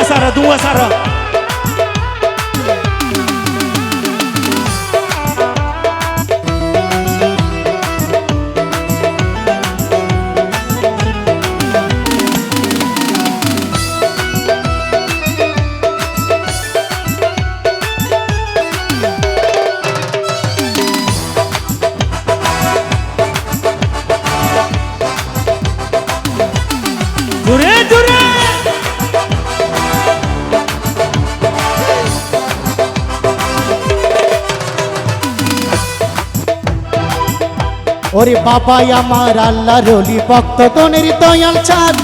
দুয়া সারা দুয়া সারা জোরে জোরে ওরে বাবা আমার আল্লাহ রলি ভক্ত গণের দয়াল চাঁদ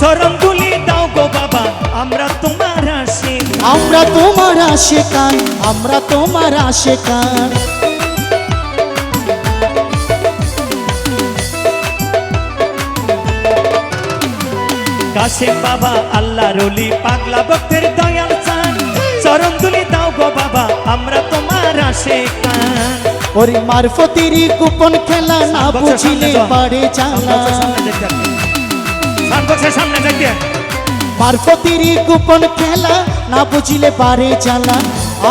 চরম তুলি দাও গো বাবা আমরা তোমার আসে আমরা তোমার আশেকান আমরা তোমার আশেকান। কাশেম বাবা আল্লাহ রলি পাগলা ভক্তের দয়াল চান। চরম তুলি দাও গো বাবা আমরা তোমার আসে কান ওরে মারফতির কুপন খেলা না বুঝিলে পারে চালা। মারফতির গোপন খেলা না বুঝিলে পারে চালা।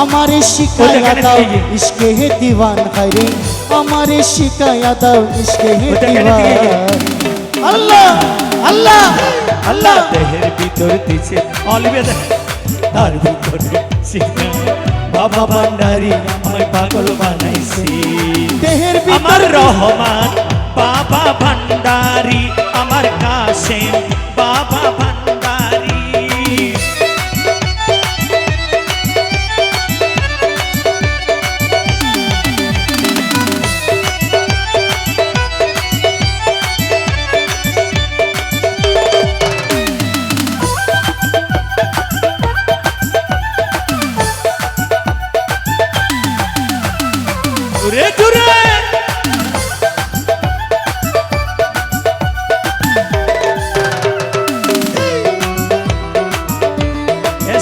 আমারে কেন দাও? ইসকে হে দিওয়ান হায়রে আমারে শিখায়া দাও ইসকে হে? দিওয়ান। আল্লাহ আল্লাহ আল্লাহ। দেহের ভিতর দিছে অলিবে তার ভিতরে শিখা বাবা ভান্ডারি আমায় পাগল বানাইছি। দেহের আমার রহমান বাবা ভান্ডারি আমার কাশেম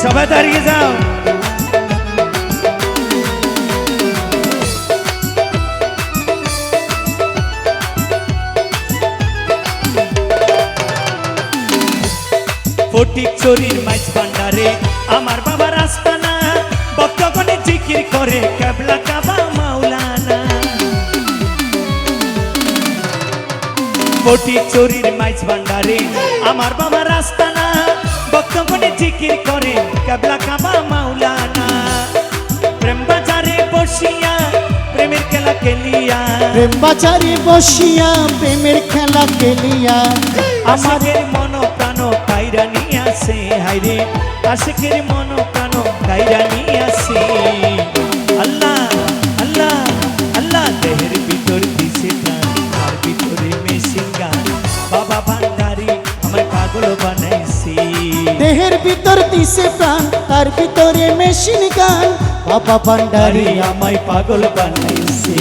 সবাই ফটিক চুরির মাইজ আমার বাবার আস্তানা বক্তগণে জিকির করে কেবলা ফটিক চুরির মাইজ ভান্ডারে। আমার বাবার আস্তানা বক্তগণে জিকির করে কেবলা কাবা মাওলানা। প্রেম বাজারে বসিয়া প্রেমের খেলা খেলিয়া। প্রেম বাজারে বসিয়া প্রেমের খেলা খেলিয়া। আশিকের মন প্রাণ কাইরা নিয়ে আসে হাইরে আশিকের মন প্রাণ কাইরা বাবা ভান্ডারি আমার পাগল বানাইছি। দেহের ভিতর দিছে প্রাণ তার ভিতরে মেশিন গান। বাবা ভান্ডারি আমায় পাগল বানাইছি।